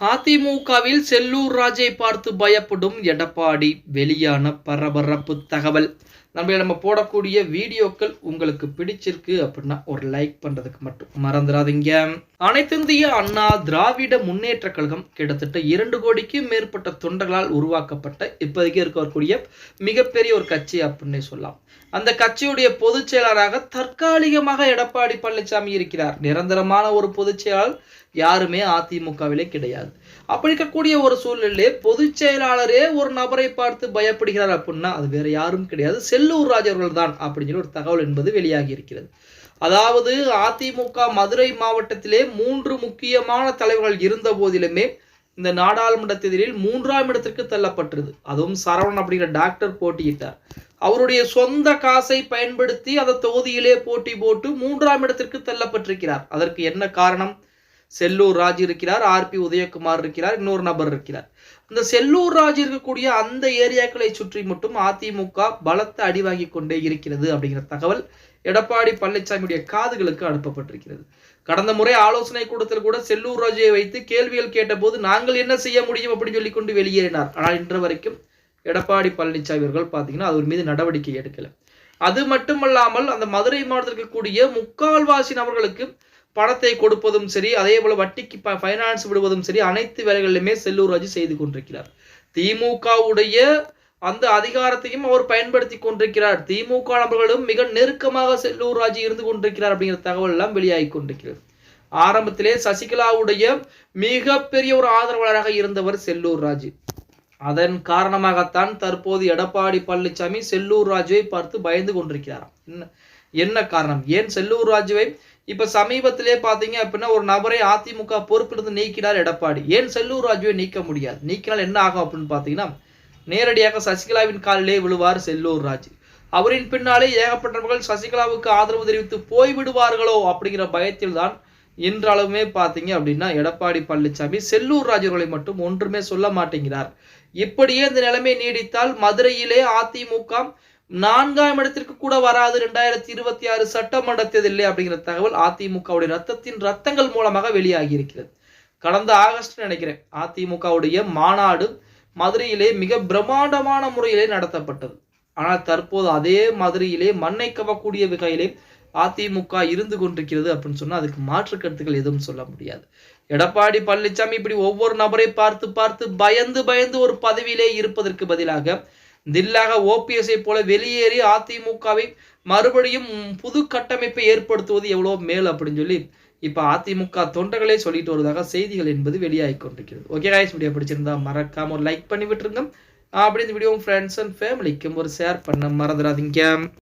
அதிமுகவில் செல்லூர் ராஜை பார்த்து பயப்படும் எடப்பாடி. வெளியான பரபரப்பு தகவல். நம்ம நம்ம போடக்கூடிய வீடியோக்கள் உங்களுக்கு பிடிச்சிருக்கு அப்படின்னா ஒரு லைக் பண்றதுக்கு மட்டும் மறந்துடாதீங்க. அனைத்திந்திய அண்ணா திராவிட முன்னேற்ற கழகம் கிட்டத்தட்ட இரண்டு கோடிக்கும் மேற்பட்ட தொண்டர்களால் உருவாக்கப்பட்ட இப்போதைக்கு இருக்கக்கூடிய மிகப்பெரிய ஒரு கட்சி அப்படின்னே சொல்லலாம். அந்த கட்சியுடைய பொதுச் செயலராக தற்காலிகமாக எடப்பாடி பழனிசாமி இருக்கிறார். நிரந்தரமான ஒரு பொதுச் செயலாளர் யாருமே அதிமுகவிலே கிடையாது. அப்படி இருக்கக்கூடிய ஒரு சூழ்நிலையிலே பொதுச் செயலாளரே ஒரு நபரை பார்த்து பயப்படுகிறார் அப்படின்னா அது வேற யாரும் கிடையாது. செல் செல்லூர் ராஜ் அவர்கள் தான் சொல்லி ஒரு தகவல் என்பது வெளியாகி இருக்கிறது. அதாவது அதிமுக மதுரை மாவட்டத்திலே மூன்று முக்கியமான தலைவர்கள் இருந்த போதிலுமே இந்த நாடாளுமன்ற தேர்தலில் மூன்றாம் இடத்திற்கு தள்ளப்பட்டது அதுவும் சரவணன் அப்படிங்கிற டாக்டர் போட்டியிட்டார். அவருடைய சொந்த காசை பயன்படுத்தி அந்த தொகுதியிலே போட்டி போட்டு மூன்றாம் இடத்திற்கு தள்ளப்பட்டிருக்கிறார். அதற்கு என்ன காரணம்? செல்லூர் ராஜ் இருக்கிறார் ஆர்பி உதயகுமார் இருக்கிறார் இன்னொரு நபர் இருக்கிறார். இந்த செல்லூர் ராஜ் இருக்கக்கூடிய அந்த ஏரியாக்களை சுற்றி மட்டும் அதிமுக பலத்த அடி வாங்கி கொண்டே இருக்கிறது அப்படிங்கிற தகவல் எடப்பாடி பழனிசாமியுடைய காதுகளுக்கு அனுப்பப்பட்டிருக்கிறது. கடந்த முறை ஆலோசனை கூட்டத்தில் கூட செல்லூர் ராஜை வைத்து கேள்விகள் கேட்டபோது நாங்கள் என்ன செய்ய முடியும் அப்படின்னு சொல்லி கொண்டு வெளியேறினார். ஆனால் இன்று வரைக்கும் எடப்பாடி பழனிசாமி அவர்கள் பார்த்தீங்கன்னா அவர் மீது நடவடிக்கை எடுக்கல. அது மட்டுமல்லாமல் அந்த மதுரை மாவட்டத்தில் இருக்கக்கூடிய முக்கால்வாசி நபர்களுக்கு பணத்தை கொடுப்பதும் சரி அதே போல வட்டிக்கு ஃபைனான்ஸ் விடுவதும் சரி அனைத்து வேலைகளிலுமே செல்லூர் ராஜு செய்து கொண்டிருக்கிறார். திமுகவுடைய அந்த அதிகாரத்தையும் அவர் பயன்படுத்தி கொண்டிருக்கிறார். திமுக நபர்களும் மிக நெருக்கமாக செல்லூர் ராஜு இருந்து கொண்டிருக்கிறார் அப்படிங்கிற தகவல் எல்லாம் வெளியாகி கொண்டிருக்கிறது. ஆரம்பத்திலே சசிகலாவுடைய மிகப்பெரிய ஒரு ஆதரவாளராக இருந்தவர் செல்லூர் ராஜு. அதன் காரணமாகத்தான் தற்போது எடப்பாடி பழனிசாமி செல்லூர் ராஜுவை பார்த்து பயந்து கொண்டிருக்கிறார் என்ன என்ன காரணம்? ஏன் செல்லூர் ராஜுவை இப்ப சமீபத்திலே பாத்தீங்க அப்படின்னா ஒரு நபரை அதிமுக பொறுப்பிலிருந்து நீக்கினார் எடப்பாடி. ஏன் செல்லூர் ராஜுவை நீக்க முடியாது? நீக்கினால் என்ன ஆகும் அப்படின்னு பாத்தீங்கன்னா நேரடியாக சசிகலாவின் காலிலே விழுவார் செல்லூர் ராஜு. அவரின் பின்னாலே ஏகப்பட்டவர்கள் சசிகலாவுக்கு ஆதரவு தெரிவித்து போய் விடுவார்களோ அப்படிங்கிற பயத்தில் தான் இன்றளவுமே பார்த்தீங்க அப்படின்னா எடப்பாடி பழனிசாமி செல்லூர் ராஜர்களை மட்டும் ஒன்றுமே சொல்ல மாட்டேங்கிறார். இப்படியே இந்த நிலைமை நீடித்தால் மதுரையிலே அதிமுக நான்காம் இடத்திற்கு கூட வராது. ரெண்டாயிரத்தி இருபத்தி ஆறு சட்டமன்ற தேர்தலிலே அப்படிங்கிற தகவல் அதிமுகவுடைய ரத்தத்தின் ரத்தங்கள் மூலமாக வெளியாகி இருக்கிறது கடந்த ஆகஸ்ட் நினைக்கிறேன். அதிமுகவுடைய மாநாடு மதுரையிலே மிக பிரம்மாண்டமான முறையிலே நடத்தப்பட்டது. ஆனால் தற்போது அதே மதுரையிலே மண்ணை கவக்கூடிய வகையிலே அதிமுக இருந்து கொண்டிருக்கிறது அப்படின்னு சொன்னா அதுக்கு மாற்று கருத்துக்கள் எதுவும் சொல்ல முடியாது. எடப்பாடி பழனிசாமி இப்படி ஒவ்வொரு நபரை பார்த்து பார்த்து பயந்து பயந்து ஒரு பதவியிலே இருப்பதற்கு பதிலாக தில்லாக ஓபிஎஸ்ஐ போல வெளியேறி அதிமுகவை மறுபடியும் புது கட்டமைப்பை ஏற்படுத்துவது எவ்வளோ மேல் அப்படின்னு சொல்லி இப்போ அதிமுக தொண்டர்களே சொல்லிட்டு வருவதாக செய்திகள் என்பது வெளியாகி கொண்டிருக்கிறது. ஓகே காய்ஸ் வீடியோ பிடிச்சிருந்தா மறக்காம ஒரு லைக் பண்ணி விட்டுருங்க. அப்படி இந்த வீடியோ ஃப்ரெண்ட்ஸ் அண்ட் ஃபேமிலிக்கும் ஒரு ஷேர் பண்ண மறந்துடாதீங்க.